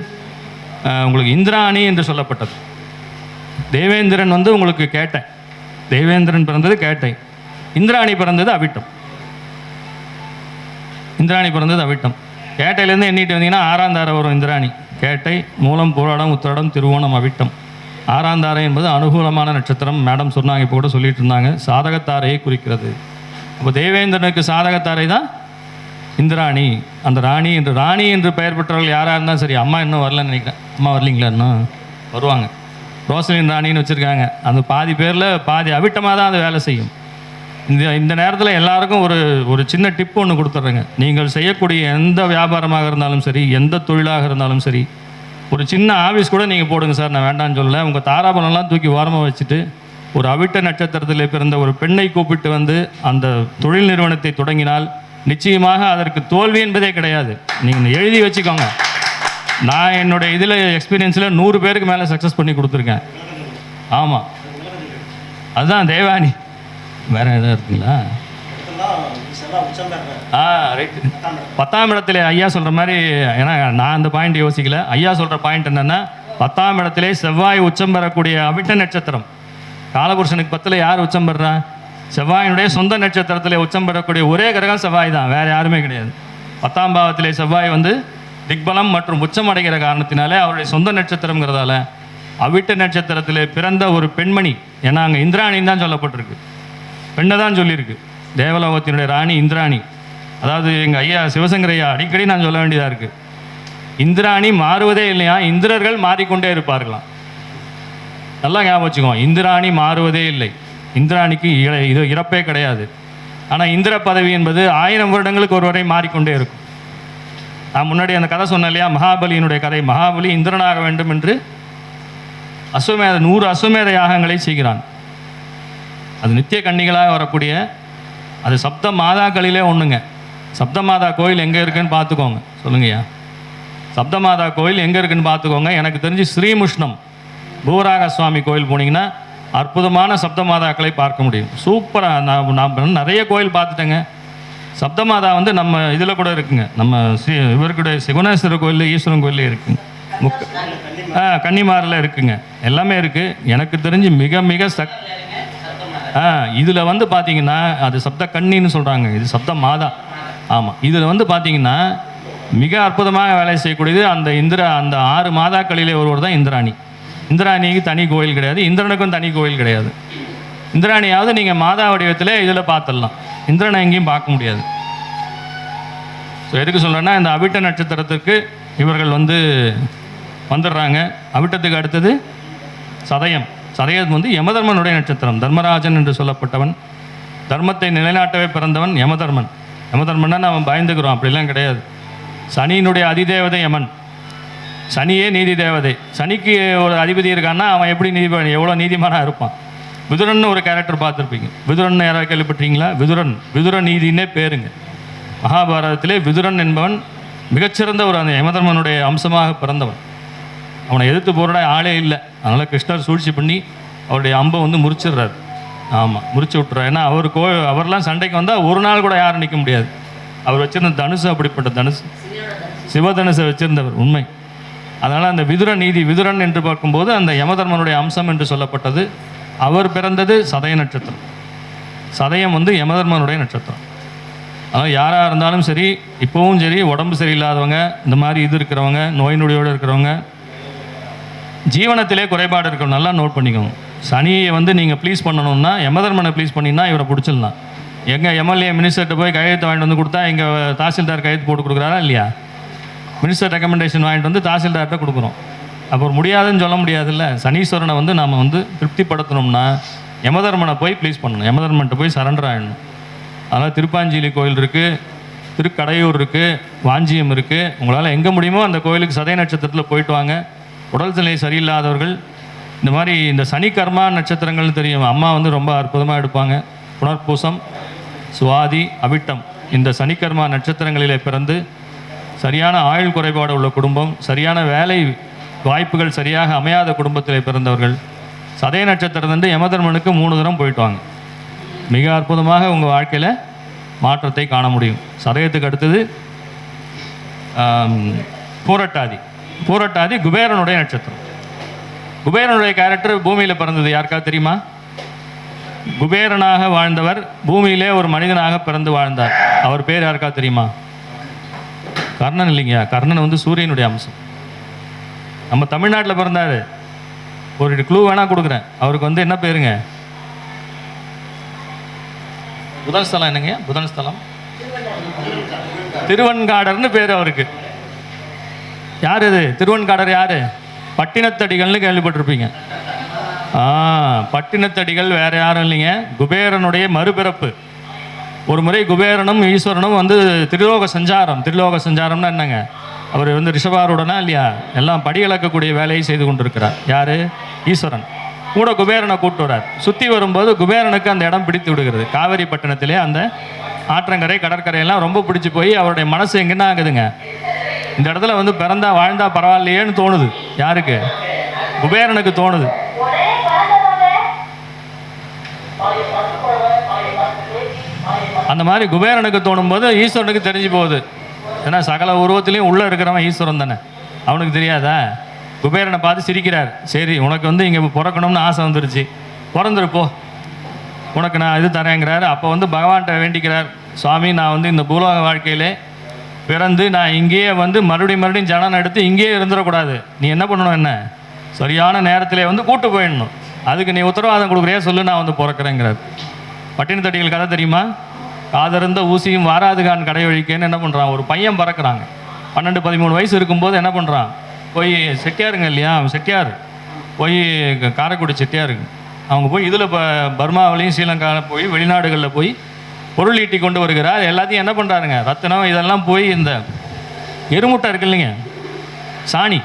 உங்களுக்கு இந்திராணி என்று சொல்லப்பட்டது. தேவேந்திரன் வந்து உங்களுக்கு கேட்டை தேவேந்திரன் பிறந்தது கேட்டை இந்திராணி பிறந்தது அவிட்டம். இந்திராணி பிறந்தது அவிட்டம். கேட்டையிலேருந்து எண்ணிட்டு வந்தீங்கன்னா ஆறாம் வரும் இந்திராணி. கேட்டை மூலம் போராடம் உத்திராடம் திருவோணம் அவிட்டம். ஆறாம் தாரை என்பது அனுகூலமான நட்சத்திரம். மேடம் சொன்னாங்க இப்போ கூட சொல்லிட்டு இருந்தாங்க. சாதகத்தாரையை குறிக்கிறது. இப்போ தேவேந்திரனுக்கு சாதகத்தாரை தான் இந்திராணி. அந்த ராணி என்று ராணி என்று பெயர் பெற்றவர்கள் யாராக இருந்தாலும் சரி அம்மா இன்னும் வரலன்னு நினைக்கிறேன். அம்மா வரலீங்களா இன்னும்? வருவாங்க. ரோசலின் ராணின்னு வச்சுருக்காங்க. அந்த பாதி பேரில் பாதி அவிட்டமாக தான் அது வேலை செய்யும். இந்த இந்த நேரத்தில் எல்லாருக்கும் ஒரு ஒரு சின்ன டிப் ஒன்று கொடுத்துட்றேங்க நீங்கள் செய்யக்கூடிய எந்த வியாபாரமாக இருந்தாலும் சரி எந்த தொழிலாக இருந்தாலும் சரி ஒரு சின்ன ஆஃபீஸ் கூட நீங்கள் போடுங்க சார் நான் வேண்டாம்னு சொல்லலை. உங்கள் தாராபலம்லாம் தூக்கி ஓரமாக வச்சுட்டு ஒரு அவிட்ட நட்சத்திரத்தில் பிறந்த ஒரு பெண்ணை கூப்பிட்டு வந்து அந்த தொழில் நிறுவனத்தை தொடங்கினால் நிச்சயமாக அதற்கு தோல்வி என்பதே கிடையாது. நீங்கள் எழுதி வச்சுக்கோங்க. நான் என்னுடைய இதில் எக்ஸ்பீரியன்ஸில் நூறு பேருக்கு மேலே சக்ஸஸ் பண்ணி கொடுத்துருக்கேன். ஆமாம் அதுதான் தேவானி. வேற எதாவது இருக்குங்களா? ஆ ரைட் பத்தாம் இடத்துல ஐயா சொல்கிற மாதிரி ஏன்னா நான் அந்த பாயிண்ட் யோசிக்கல. ஐயா சொல்கிற பாயிண்ட் என்னென்னா பத்தாம் இடத்திலே செவ்வாய் உச்சம் பெறக்கூடிய அவிட்ட நட்சத்திரம். காலபுருஷனுக்கு பத்தில் யார் உச்சம் பெறா? செவ்வாயினுடைய சொந்த நட்சத்திரத்தில் உச்சம் பெறக்கூடிய ஒரே கிரகம் செவ்வாய் தான் வேறு யாருமே கிடையாது. பத்தாம் பாவத்திலே செவ்வாய் வந்து திக்பலம் மற்றும் உச்சம் அடைகிற காரணத்தினாலே அவருடைய சொந்த நட்சத்திரங்கிறதால அவிட்ட நட்சத்திரத்தில் பிறந்த ஒரு பெண்மணி ஏன்னா அங்கே இந்திராணின்னு தான் சொல்லப்பட்டிருக்கு. பெண்ணை தான் சொல்லியிருக்கு. தேவலோகத்தினுடைய ராணி இந்திராணி. அதாவது எங்கள் ஐயா சிவசங்கர் ஐயா அடிக்கடி நான் சொல்ல வேண்டியதாக இருக்குது இந்திராணி மாறுவதே இல்லையா? இந்திரர்கள் மாறிக்கொண்டே இருப்பார்களாம். நல்லா ஞாபகம் வச்சுக்கோ இந்திராணி மாறுவதே இல்லை. இந்திராணிக்கு இது இறப்பே கிடையாது. ஆனால் இந்திர பதவி என்பது ஆயிரம் வருடங்களுக்கு ஒரு வரை மாறிக்கொண்டே இருக்கும். நான் முன்னாடி அந்த கதை சொன்னேன் இல்லையா? மகாபலியினுடைய கதை. மகாபலி இந்திரனாக வேண்டும் என்று அஸ்வமேத நூறு அஸ்வமேத யாகங்களை செய்கிறான். அது நித்திய கன்னிகளாக வரக்கூடிய அது சப்த மாதாக்களிலே ஒன்றுங்க சப்த மாதா கோயில் எங்கே இருக்குன்னு பார்த்துக்கோங்க. சொல்லுங்கய்யா. சப்த மாதா கோயில் எங்கே இருக்குன்னு பார்த்துக்கோங்க. எனக்கு தெரிஞ்சு ஸ்ரீமுஷ்ணம். பூராக சுவாமி கோயில் போனீங்கன்னா அற்புதமான சப்த மாதாக்களை பார்க்க முடியும். சூப்பராக நான் நான் நிறைய கோயில் பார்த்துட்டேங்க. சப்தமாதா வந்து நம்ம இதில் கூட இருக்குங்க. நம்ம சி இவருக்குடைய சிவனேஸ்வரர் கோயில் ஈஸ்வரன் கோயிலே இருக்குங்க. முக்க ஆ கன்னிமாரில் இருக்குங்க. எல்லாமே இருக்குது எனக்கு தெரிஞ்சு மிக மிக சக் ஆ இதில் வந்து பார்த்தீங்கன்னா அது சப்த கன்னின்னு சொல்கிறாங்க இது சப்த மாதா. ஆமாம் இதில் வந்து பார்த்தீங்கன்னா மிக அற்புதமாக வேலை செய்யக்கூடியது அந்த இந்திரா அந்த ஆறு மாதாக்களிலே ஒருவர் தான் இந்திராணி. இந்திராணிக்கு தனி கோயில் கிடையாது இந்திரனுக்கும் தனி கோயில் கிடையாது. இந்திராணியாவது நீங்கள் மாதா வடிவத்தில் இதில் பார்த்துடலாம். இந்திரனை எங்கேயும் பார்க்க முடியாது. ஸோ எதுக்கு சொல்கிறேன்னா இந்த அவிட்ட நட்சத்திரத்துக்கு இவர்கள் வந்து வந்துடுறாங்க. அவிட்டத்துக்கு அடுத்தது சதயம். சதயம் வந்து யமதர்மனுடைய நட்சத்திரம். தர்மராஜன் என்று சொல்லப்பட்டவன். தர்மத்தை நிலைநாட்டவே பிறந்தவன் யமதர்மன். யமதர்மன்னா அவன் பயந்துக்கிறோம் அப்படிலாம் கிடையாது. சனியினுடைய அதிதேவதை யமன். சனியே நீதி தேவதை. சனிக்கு ஒரு அதிபதி இருக்கான்னா அவன் எப்படி நீதிபதி எவ்வளோ நீதிமானாக இருப்பான். விதுரன் ஒரு கேரக்டர் பார்த்துருப்பீங்க. விதுரன் யாராவது கேள்விப்பட்டீங்களா விதுரன். விதுர நீதினே பேருங்க. மகாபாரதத்திலே விதுரன் என்பவன் மிகச்சிறந்த ஒரு அந்த யமதர்மனுடைய அம்சமாக பிறந்தவன். அவனை எதிர்த்து போராட ஆளே இல்லை. அதனால் கிருஷ்ணர் சூழ்ச்சி பண்ணி அவருடைய அம்பை வந்து முறிச்சிடுறாரு. ஆமாம் முறிச்சு விட்டுறாரு. ஏன்னா அவர் கோ அவர்லாம் சண்டைக்கு வந்தால் ஒரு நாள் கூட யாரும் நிற்க முடியாது. அவர் வச்சிருந்த தனுசு அப்படிப்பட்ட தனுசு. சிவதனுசை வச்சிருந்தவர். உண்மை. அதனால் அந்த விதுர நீதி விதுரன் என்று பார்க்கும்போது அந்த யமதர்மனுடைய அம்சம் என்று சொல்லப்பட்டது. அவர் பிறந்தது சதய நட்சத்திரம். சதயம் வந்து யமதர்மனுடைய நட்சத்திரம். அதனால் யாராக இருந்தாலும் சரி இப்போவும் சரி உடம்பு சரியில்லாதவங்க இந்த மாதிரி இது இருக்கிறவங்க நோய் நொடியோடு இருக்கிறவங்க ஜீவனத்திலே குறைபாடு இருக்கும் நல்லா நோட் பண்ணிக்கோங்க. சனியை வந்து நீங்கள் ப்ளீஸ் பண்ணணும்னா யமதர்மனை ப்ளீஸ் பண்ணினா இவரை பிடிச்சிடலாம். எங்கள் எம்எல்ஏ மினிஸ்டர்கிட்ட போய் கையெழுத்து வாங்கிட்டு வந்து கொடுத்தா எங்கள் தாசில்தார் கையெழுத்து போட்டு கொடுக்குறாரா இல்லையா? மினிஸ்டர் ரெக்கமெண்டேஷன் வாங்கிட்டு வந்து தாசில்தார்கிட்ட கொடுக்குறோம். அப்புறம் முடியாதுன்னு சொல்ல முடியாதுல்ல. சனீஸ்வரனை வந்து நாம் வந்து திருப்திப்படுத்தணும்னா யமதர்மனை போய் ப்ளீஸ் பண்ணணும். யமதர்மன்ட்ட போய் சரண்டர் ஆகிடணும் அதனால் திருப்பாஞ்சேலி கோயில் இருக்குது திருக்கடையூர் இருக்குது வாஞ்சியம் இருக்குது உங்களால் எங்கே முடியுமோ அந்த கோயிலுக்கு சதய நட்சத்திரத்தில் போயிட்டு வாங்க. உடல் நிலை சரியில்லாதவர்கள் இந்த மாதிரி இந்த சனி கர்மா நட்சத்திரங்கள்னு தெரியும். அம்மா வந்து ரொம்ப அற்புதமாக எடுப்பாங்க. புனர்பூசம் சுவாதி அவிட்டம். இந்த சனிக்கர்மா நட்சத்திரங்களிலே பிறந்து சரியான ஆயுள் குறைபாடு உள்ள குடும்பம் சரியான வேலை வாய்ப்புகள் சரியாக அமையாத குடும்பத்தில் பிறந்தவர்கள் சதய நட்சத்திரம் வந்து யமதர்மனுக்கு மூணு தரம் போயிட்டு வாங்க மிக அற்புதமாக உங்கள் வாழ்க்கையில் மாற்றத்தை காண முடியும். சதயத்துக்கு அடுத்தது பூரட்டாதி. பூரட்டாதி குபேரனுடைய நட்சத்திரம். குபேரனுடைய கேரக்டர் பூமியில் பிறந்தது யாருக்காவது தெரியுமா? குபேரனாக வாழ்ந்தவர் பூமியிலே ஒரு மனிதனாக பிறந்து வாழ்ந்தார். அவர் பேர் யாருக்காவது தெரியுமா? கர்ணன் இல்லைங்க. கர்ணன் வந்து சூரியனுடைய அம்சம். நம்ம தமிழ்நாட்டில் பிறந்தாரு. ஒரு க்ளூ வேணால் கொடுக்குறேன். அவருக்கு வந்து என்ன பேருங்க? புதன் ஸ்தலம் என்னங்க? புதன் ஸ்தலம். திருவன்காடர்னு பேர் அவருக்கு. யார் இது? திருவன்காடர் யார்? பட்டினத்தடிகள்னு கேள்விப்பட்டிருப்பீங்க. ஆ பட்டினத்தடிகள் வேற யாரும் இல்லைங்க. குபேரனுடைய மறுபிறப்பு. ஒரு முறை குபேரனும் ஈஸ்வரனும் வந்து திருலோக சஞ்சாரம் திரிலோக சஞ்சாரம்னா என்னங்க? அவர் வந்து ரிஷபாருடனா இல்லையா? எல்லாம் படி இழக்கக்கூடிய வேலையை செய்து கொண்டிருக்கிறார். யார்? ஈஸ்வரன். கூட குபேரனை கூப்பிட்டு வரார் சுற்றி வரும்போது குபேரனுக்கு அந்த இடம் பிடித்து விடுகிறது. காவேரி பட்டணத்திலே அந்த ஆற்றங்கரை கடற்கரையெல்லாம் ரொம்ப பிடிச்சி போய் அவருடைய மனசு எங்கன்னா ஆகுதுங்க இந்த இடத்துல வந்து பிறந்தா வாழ்ந்தா பரவாயில்லையேன்னு தோணுது. யாருக்கு? குபேரனுக்கு தோணுது. அந்த மாதிரி குபேரனுக்கு தோணும்போது ஈஸ்வரனுக்கு தெரிஞ்சு போகுது. ஏன்னா சகல உருவத்திலையும் உள்ளே இருக்கிறவன் ஈஸ்வரன் தானே. அவனுக்கு தெரியாதா? குபேரனை பார்த்து சிரிக்கிறார். சரி உனக்கு வந்து இங்கே பிறக்கணும்னு ஆசை வந்துருச்சு. பிறந்துருப்போ உனக்கு நான் இது தரேங்கிறார். அப்போ வந்து பகவான்கிட்ட வேண்டிக்கிறார். சுவாமி நான் வந்து இந்த பூலோக வாழ்க்கையிலே பிறந்து நான் இங்கேயே வந்து மறுபடியும் மறுபடியும் ஜனனம் எடுத்து இங்கேயே இருந்துடக்கூடாது. நீ என்ன பண்ணணும் என்ன? சரியான நேரத்திலே வந்து கூட்டு போயிடணும். அதுக்கு நீ உத்தரவாதம் கொடுக்குறியா? சொல்லு நான் வந்து பிறக்கிறேங்கிறார். பட்டினத்தட்டிகள் கதை தெரியுமா? காதிருந்த ஊசியும் வாராதுகான் கடை வழிக்கேன்னு என்ன பண்ணுறான் ஒரு பையன் பறக்கிறாங்க. பன்னெண்டு பதிமூணு வயசு இருக்கும்போது என்ன பண்ணுறான் போய் செட்டியாருங்க இல்லையா? செட்டியார். போய் க- காரைக்குடி செட்டியாருங்க. அவங்க போய் இதில் இப்போ பர்மாவிலையும் ஸ்ரீலங்காவில் போய் வெளிநாடுகளில் போய் பொருள் ஈட்டி கொண்டு வருகிறார். எல்லாத்தையும் என்ன பண்ணுறாருங்க ரத்தினம் இதெல்லாம் போய் இந்த எருமுட்டை இருக்கு இல்லைங்க? சாணி.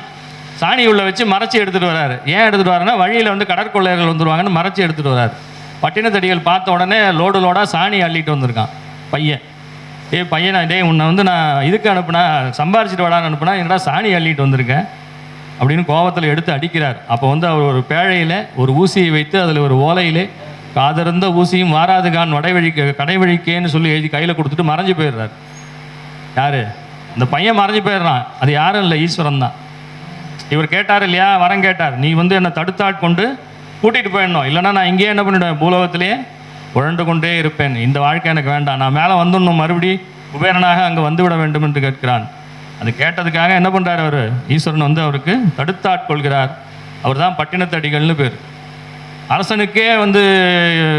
சாணி உள்ள வச்சு மறைச்சி எடுத்துகிட்டு வராரு. ஏன் எடுத்துகிட்டு வராருன்னா வழியில் வந்து கடற்கொள்ளையர்கள் வந்துடுவாங்கன்னு மறைச்சி எடுத்துகிட்டு வராரு. பட்டினத்தடிகள் பார்த்த உடனே லோடு லோடாக சாணி அள்ளிட்டு வந்திருக்கான். பையன். ஏய் பையனா டேய் உன்னை வந்து நான் இதுக்கு அனுப்புனா சம்பாரிச்சிட்டு வாடான்னு அனுப்புனா என்னடா சாணி அள்ளிட்டு வந்திருக்கேன்? அப்படின்னு கோபத்தில் எடுத்து அடிக்கிறார். அப்போ வந்து அவர் ஒரு பேழையில் ஒரு ஊசியை வைத்து அதில் ஒரு ஓலையிலே காதிருந்த ஊசியும் வாராதுகான் வடைவழிக்க கடைவழிக்கேன்னு சொல்லி எழுதி கையில் கொடுத்துட்டு மறைஞ்சு போயிடுறார். யார்? இந்த பையன் மறைஞ்சு போயிடுறான். அது யாரும் இல்லை ஈஸ்வரன் தான். இவர் கேட்டார் இல்லையா? வரம் கேட்டார். நீ வந்து என்னை தடுத்தாட் கொண்டு கூட்டிகிட்டு போயிடணும். இல்லைன்னா நான் இங்கேயே என்ன பண்ணிவிடுவேன் பூலோகத்திலேயே உழண்டு கொண்டே இருப்பேன். இந்த வாழ்க்கை எனக்கு வேண்டாம். நான் மேலே வந்துடணும். மறுபடி குபேரனாக அங்கே வந்துவிட வேண்டும் என்று கேட்கிறான். அது கேட்டதுக்காக என்ன பண்ணுறார் அவர்? ஈஸ்வரன் வந்து அவருக்கு தடுத்தாட்கொள்கிறார் அவர் தான் பட்டினத்தடிகள்னு பேர். அரசனுக்கே வந்து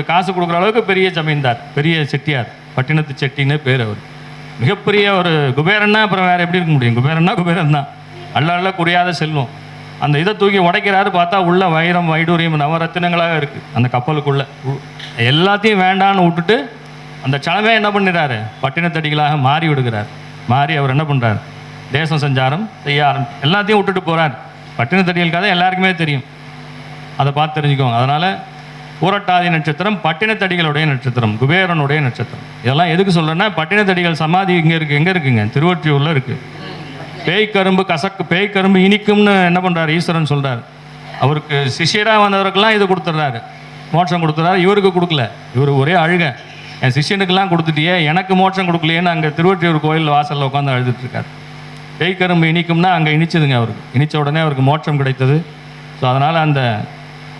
காசு கொடுக்குற அளவுக்கு பெரிய ஜமீன்தார் பெரிய செட்டியார் பட்டினத்து செட்டின்னு பேர் அவர். மிகப்பெரிய ஒரு குபேரன்னா அப்புறம் வேறு எப்படி இருக்க முடியும்? குபேரன்னா குபேரன் தான். அள்ள அள்ள குறையாத செல்வம். அந்த இதை தூக்கி உடைக்கிறாரு பார்த்தா உள்ள வைரம் வைடூரியம் நவரத்தினங்களாக இருக்குது அந்த கப்பலுக்குள்ள. எல்லாத்தையும் வேண்டான்னு விட்டுட்டு அந்த சலமே என்ன பண்ணிடுறாரு பட்டினத்தடிகளாக மாறி விடுகிறார். மாறி அவர் என்ன பண்ணுறாரு தேசம் சஞ்சாரம் செய்ய ஆரம்பி எல்லாத்தையும் விட்டுட்டு போகிறார் பட்டினத்தடிகள் கதை எல்லாருக்குமே தெரியும். அதை பார்த்து தெரிஞ்சுக்கோங்க. அதனால் ஊரட்டாதி நட்சத்திரம் பட்டினத்தடிகளுடைய நட்சத்திரம் குபேரனுடைய நட்சத்திரம். இதெல்லாம் எதுக்கு சொல்கிறேன்னா பட்டினத்தடிகள் சமாதி இங்கே இருக்குது எங்கே இருக்குங்க? திருவொற்றியூரில் இருக்குது பேய் கரும்பு கசக்கு பேய் கரும்பு இனிக்கும்னு என்ன பண்ணுறாரு ஈஸ்வரன் சொல்கிறார் அவருக்கு சிஷியராக வந்தவருக்கெல்லாம் இது கொடுத்துட்றாரு. மோட்சம் கொடுத்துறாரு இவருக்கு கொடுக்கல. இவர் ஒரே அழுக. என் சிஷியனுக்கெல்லாம் கொடுத்துட்டியே. எனக்கு மோட்சம் கொடுக்கலையேன்னு அங்கே திருவற்றியூர் கோயில் வாசலில் உட்காந்து அழுதுட்டுருக்காரு. பேய் கரும்பு இனிக்கும்னா அங்கே இனிச்சதுங்க அவருக்கு. இனித்த உடனே அவருக்கு மோட்சம் கிடைத்தது. ஸோ அதனால் அந்த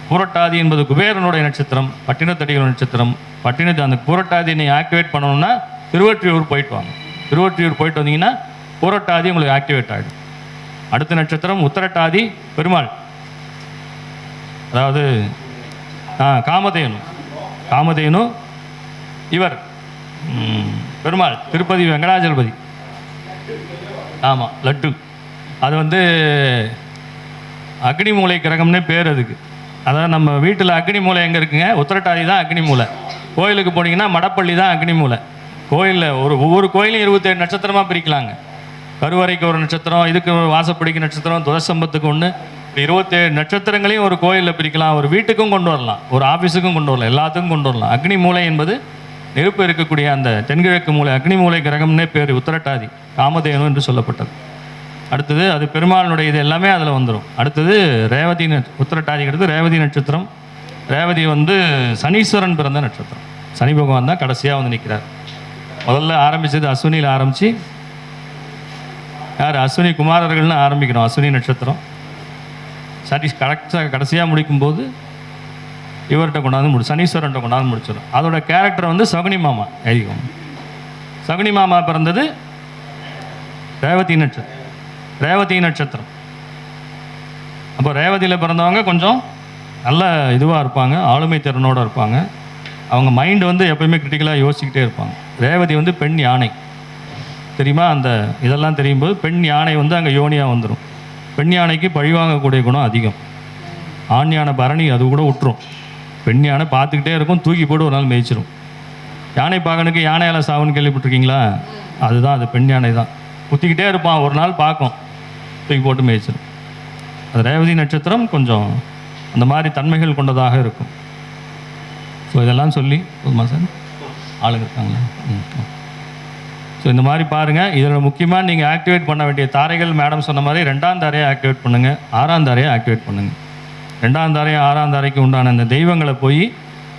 பூரட்டாதி என்பது குபேரனுடைய நட்சத்திரம் பட்டினத்தடிகள் நட்சத்திரம். பட்டினத்தை அந்த பூரட்டாதி நீ ஆக்டிவேட் பண்ணணும்னா திருவற்றியூர் போயிட்டு வாங்க. திருவற்றியூர் போயிட்டு வந்தீங்கன்னா பூரட்டாதி உங்களுக்கு ஆக்டிவேட் ஆகிடும் அடுத்த நட்சத்திரம் உத்தரட்டாதி பெருமாள். அதாவது ஆ காமதேனு. காமதேனு இவர் பெருமாள் திருப்பதி வெங்கடாஜலபதி. ஆமாம் லட்டு. அது வந்து அக்னி மூலை கிரகம்னே பேர் அதுக்கு. அதாவது நம்ம வீட்டில் அக்னி மூலை எங்கே இருக்குங்க? உத்தரட்டாதி தான் அக்னி மூளை கோயிலுக்கு போனீங்கன்னா மடப்பள்ளி தான் அக்னி மூளை கோயிலில் ஒரு ஒவ்வொரு கோயிலும் இருபத்தேழு நட்சத்திரமாக பிரிக்கலாங்க. கருவறைக்கு ஒரு நட்சத்திரம் இதுக்கு ஒரு வாசப்படிக்கு நட்சத்திரம் துவசம்பத்துக்கு ஒன்று இருபத்தேழு நட்சத்திரங்களையும் ஒரு கோயிலில் பிரிக்கலாம். ஒரு வீட்டுக்கும் கொண்டு வரலாம். ஒரு ஆஃபீஸுக்கும் கொண்டு வரலாம். எல்லாத்துக்கும் கொண்டு வரலாம். அக்னி மூளை என்பது நெருப்பு இருக்கக்கூடிய அந்த தென்கிழக்கு மூலை அக்னி மூலை கிரகம்னே பேர் உத்தரட்டாதி காமதேனு என்று சொல்லப்பட்டது. அடுத்தது அது பெருமாளுடைய இது எல்லாமே அதில் வந்துடும் அடுத்தது ரேவதி நட்ச உத்திரட்டாதிங்கிறது ரேவதி நட்சத்திரம். ரேவதி வந்து சனீஸ்வரன் பிறந்த நட்சத்திரம். சனி பகவான் தான் கடைசியாக வந்து நிற்கிறார் முதல்ல ஆரம்பிச்சது அஸ்வினியில் ஆரம்பித்து யார்? அஸ்வினி குமாரர்கள்னு ஆரம்பிக்கிறோம் அஸ்வினி நட்சத்திரம். சரி கரெக்டாக கடைசியாக முடிக்கும்போது இவர்கிட்ட கொண்டாந்து முடி சனீஸ்வரன்ட்ட கொண்டாந்து முடிச்சிடும். அதோட கேரக்டர் வந்து சகுனி மாமா. எழுதிக்கோங்க சகுனி மாமா பிறந்தது ரேவதி நட்சத்திரம். ரேவதி நட்சத்திரம். அப்போ ரேவதியில் பிறந்தவங்க கொஞ்சம் நல்ல இதுவாக இருப்பாங்க ஆளுமை திறனோடு இருப்பாங்க. அவங்க மைண்டு வந்து எப்பயுமே கிரிட்டிக்கலாக யோசிச்சுக்கிட்டே இருப்பாங்க. ரேவதி வந்து பெண் யானை. தெரியுமா? அந்த இதெல்லாம் தெரியும் போது பெண் யானை வந்து அங்கே யோனியாக வந்துடும் பெண் யானைக்கு பழிவாங்கக்கூடிய குணம் அதிகம். ஆண் யானை பரணி அது கூட விட்டுரும் பெண் யானை பார்த்துக்கிட்டே இருக்கும் தூக்கி போட்டு ஒரு நாள் மேய்ச்சிரும். யானை பாகனுக்கு யானையால் சாவுன்னு கேள்விப்பட்டிருக்கீங்களா? அதுதான் அது பெண் யானை தான். குத்திக்கிட்டே இருப்பான் ஒரு நாள் பார்க்கும். தூக்கி போட்டு மேய்ச்சிரும். அது ரேவதி நட்சத்திரம் கொஞ்சம் அந்த மாதிரி தன்மைகள் கொண்டதாக இருக்கும். ஸோ இதெல்லாம் சொல்லி போதுமா சார்? ஆளுங்க இருக்காங்களா? ம் ஸோ இந்த மாதிரி பாருங்கள் இதில் முக்கியமாக நீங்கள் ஆக்டிவேட் பண்ண வேண்டிய தாரைகள் மேடம் சொன்ன மாதிரி ரெண்டாம் தாரையை ஆக்டிவேட் பண்ணுங்கள் ஆறாம் தாரையை ஆக்டிவேட் பண்ணுங்கள் ரெண்டாம் தாரையும் ஆறாம் தாரைக்கு உண்டான அந்த தெய்வங்களை போய்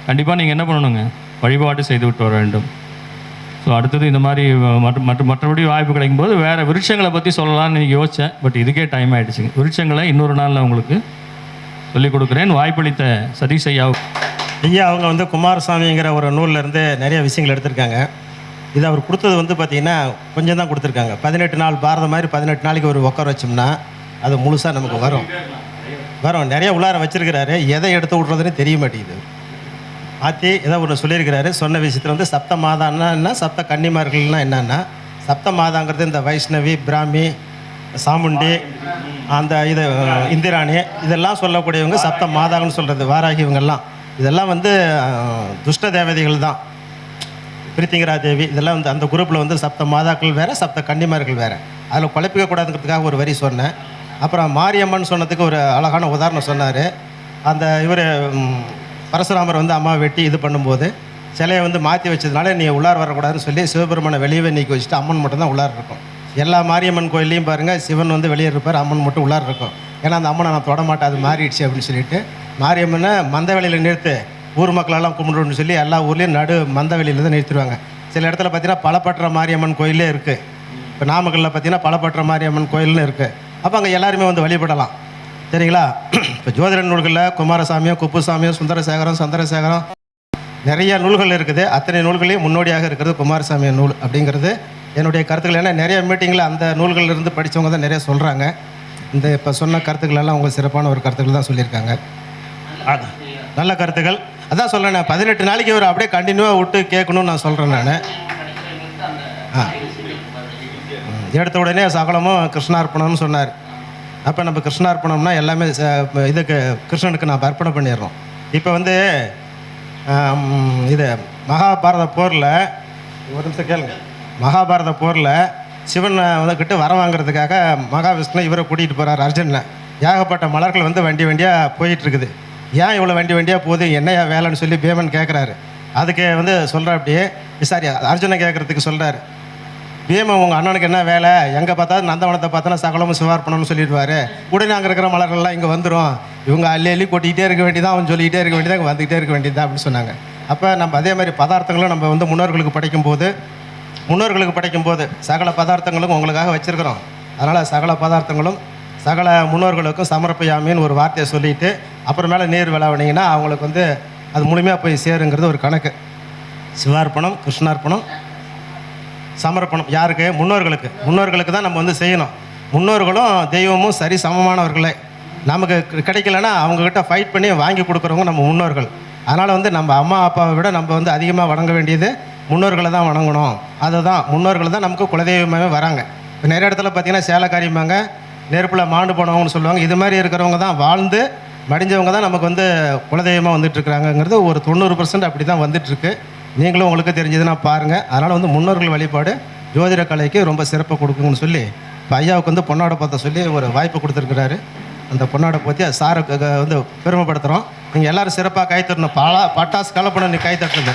கண்டிப்பாக நீங்கள் என்ன பண்ணணுங்க? வழிபாடு செய்து விட்டு வர வேண்டும். ஸோ அடுத்தது இந்த மாதிரி மற்ற மற்ற மற்றபடி வாய்ப்பு கிடைக்கும் போது வேறு விருட்சங்களை பற்றி சொல்லலாம்னு நீங்கள் யோசித்தேன் பட் இதுக்கே டைம் ஆகிடுச்சுங்க விருட்சங்களை இன்னொரு நாளில் உங்களுக்கு சொல்லிக் கொடுக்குறேன். வாய்ப்பளித்த சதீஷ் ஐயா ஐயா அவங்க வந்து குமாரசாமிங்கிற ஒரு நூலில் இருந்து நிறைய விஷயங்கள் எடுத்திருக்காங்க. இது அவர் கொடுத்தது வந்து பார்த்திங்கன்னா கொஞ்சம் தான் கொடுத்துருக்காங்க. பதினெட்டு நாள் பாரத மாதிரி பதினெட்டு நாளைக்கு ஒரு உட்கார வச்சோம்னா அது முழுசாக நமக்கு வரும். வரும். நிறைய உள்ளார வச்சிருக்கிறாரு. எதை எடுத்து விட்றதுன்னு தெரிய மாட்டேங்குது. ஆத்தி ஏதோ ஒன்று சொல்லியிருக்கிறாரு. சொன்ன விஷயத்தில் வந்து சப்த மாதான்னா சப்த கன்னிமார்கள்னால் என்னன்னா சப்த மாதாங்கிறது இந்த வைஷ்ணவி பிராமி சாமுண்டி அந்த இது இந்திராணி இதெல்லாம் சொல்லக்கூடியவங்க சப்த மாதாங்கன்னு சொல்கிறது வாராகி இவங்கெல்லாம். இதெல்லாம் வந்து துஷ்ட தேவதைகள் தான். பிரித்திங்கரா தேவி இதெல்லாம் வந்து அந்த குரூப்பில் வந்து சப்த மாதாக்கள் வேறு சப்த கன்னிமார்கள் வேறு. அதில் குழப்பிக்க கூடாதுங்கிறதுக்காக ஒரு வரி சொன்னேன். அப்புறம் மாரியம்மன் சொன்னதுக்கு ஒரு அழகான உதாரணம் சொன்னார். அந்த இவர் பரசுராமர் வந்து அம்மா வெட்டி இது பண்ணும்போது சிலையை வந்து மாற்றி வச்சதுனால நீ உள்ளார் வரக்கூடாதுன்னு சொல்லி சிவபெருமனை வெளியே நீக்கி வச்சுட்டு அம்மன் மட்டும்தான் உள்ளார் இருக்கும். எல்லா மாரியம்மன் கோயிலையும் பாருங்கள் சிவன் வந்து வெளியே இருப்பார் அம்மன் மட்டும் உள்ளார் இருக்கும். ஏன்னா அந்த அம்மனை நான் தொட மாட்டேன் அது மாறிடுச்சு அப்படின்னு சொல்லிட்டு மாரியம்மனை மந்த வேலையில் நிறுத்து. ஊர் மக்களெல்லாம் கும்பிடுன்னு சொல்லி எல்லா ஊர்லேயும் நடு மந்த வெளியில் தான் நிறுத்திடுவாங்க. சில இடத்துல பார்த்தீங்கன்னா பலப்பற்ற மாரியம்மன் கோயிலே இருக்குது இப்போ நாமக்கல்லில் பார்த்தீங்கன்னா பலப்பற்ற மாரியம்மன் கோயில்னு இருக்குது அப்போ அங்கே எல்லாருமே வந்து வழிபடலாம். சரிங்களா? இப்போ ஜோதிட நூல்களில் குமாரசாமியும் குப்புசாமியும் சுந்தரசேகரம் சந்திரசேகரம் நிறைய நூல்கள் இருக்குது. அத்தனை நூல்களையும் முன்னோடியாக இருக்கிறது குமாரசாமி நூல் அப்படிங்கிறது. என்னுடைய கருத்துக்கள் ஏன்னா நிறைய மீட்டிங்கில் அந்த நூல்கள்ல இருந்து படித்தவங்க தான் நிறைய சொல்கிறாங்க இந்த இப்போ சொன்ன கருத்துக்கள் எல்லாம் அவங்க சிறப்பான ஒரு கருத்துக்கள் தான் சொல்லியிருக்காங்க. நல்ல கருத்துக்கள். அதான் சொல்கிறேன் பதினெட்டு நாளைக்கு அவர் அப்படியே கண்டினியூவாக விட்டு கேட்கணும்னு நான் சொல்கிறேன் நான். ஆ. எடுத்த உடனே சகலமும் கிருஷ்ணார்ப்பணம்னு சொன்னார். அப்போ நம்ம கிருஷ்ணார்ப்பணம்னா எல்லாமே ச- இதுக்கு கிருஷ்ணனுக்கு நான் அர்ப்பணம் பண்ணிடுறோம். இப்போ வந்து இது மகாபாரத போரில் ஒரு நிமிஷம் கேளுங்க. மகாபாரத போரில் சிவன் வந்துக்கிட்டு வர வாங்குறதுக்காக மகாவிஷ்ணு இவரை கூட்டிகிட்டு போகிறார் அர்ஜுனனை. ஏகப்பட்ட மலர்கள் வந்து வண்டி வண்டியாக போயிட்டுருக்குது ஏன் இவ்வளோ வண்டி வண்டியாக போகுது? என்னையா வேலைன்னு சொல்லி பீமன் கேட்குறாரு அதுக்கு வந்து சொல்கிற அப்படியே சாரி அர்ஜுனை கேட்குறதுக்கு சொல்கிறாரு பீமன் உங்கள் அண்ணனுக்கு என்ன வேலை? எங்கே பார்த்தாலும் நந்தவனத்தை பார்த்தோன்னா சகலமும் சிவார்ப்பணம்னு சொல்லிடுவார். உடனே அங்கே இருக்கிற மலர்கள்லாம் இங்கே வந்துடும் இவங்க அள்ளி அள்ளி கொட்டிக்கிட்டே இருக்க வேண்டியதான் அவன் சொல்லிக்கிட்டே இருக்க வேண்டியதான் இங்கே வந்துக்கிட்டே இருக்க வேண்டியதான் அப்படின்னு சொன்னாங்க. அப்போ நம்ம அதே மாதிரி பதார்த்தங்களும் நம்ம வந்து முன்னோர்களுக்கு படைக்கும்போது முன்னோர்களுக்கு படைக்கும் போது சகல பதார்த்தங்களும் உங்களுக்காக வச்சுருக்கிறோம். அதனால் சகல பதார்த்தங்களும் சகல முன்னோர்களுக்கும் சமர்ப்பயாமின்னு ஒரு வார்த்தையை சொல்லிட்டு அப்புறமேல நீர் விளாவினீங்கன்னா அவங்களுக்கு வந்து அது முழுமையாக போய் சேருங்கிறது ஒரு கணக்கு. சிவார்ப்பணம் கிருஷ்ணார்ப்பணம் சமர்ப்பணம். யாருக்கு? முன்னோர்களுக்கு. முன்னோர்களுக்கு தான் நம்ம வந்து செய்யணும். முன்னோர்களும் தெய்வமும் சரி சமமானவர்களே. நமக்கு கிடைக்கலன்னா அவங்கக்கிட்ட ஃபைட் பண்ணி வாங்கி கொடுக்குறவங்க நம்ம முன்னோர்கள். அதனால் வந்து நம்ம அம்மா அப்பாவை விட நம்ம வந்து அதிகமாக வணங்க வேண்டியது முன்னோர்களை தான் வணங்கணும். அதுதான். முன்னோர்கள் தான் நமக்கு குலதெய்வமாகவே வராங்க. இப்போ நிறைய இடத்துல பார்த்தீங்கன்னா சேலக்காரியம்பாங்க நெருப்பில் மாண்டு போனவங்கன்னு சொல்லுவாங்க. இது மாதிரி இருக்கிறவங்க தான் வாழ்ந்து மடிஞ்சவங்க தான் நமக்கு வந்து குலதெய்வமாக வந்துட்டுருக்குறாங்கங்கிறது ஒரு தொண்ணூறு பர்சன்ட் அப்படி தான் வந்துட்டுருக்கு. நீங்களும் உங்களுக்கு தெரிஞ்சதுன்னா பாருங்கள் அதனால் வந்து முன்னோர்கள் வழிபாடு ஜோதிட கலைக்கு ரொம்ப சிறப்பு கொடுக்குங்கன்னு சொல்லி இப்போ ஐயாவுக்கு வந்து பொன்னாடை பார்த்த சொல்லி ஒரு வாய்ப்பு கொடுத்துருக்குறாரு. அந்த பொன்னாடை பற்றி சாரை வந்து பெருமைப்படுத்துகிறோம் நீங்கள் எல்லாரும் சிறப்பாக கை தட்டணும். பாலா பட்டாசு கலப்பணம் நீ கை தட்டுங்க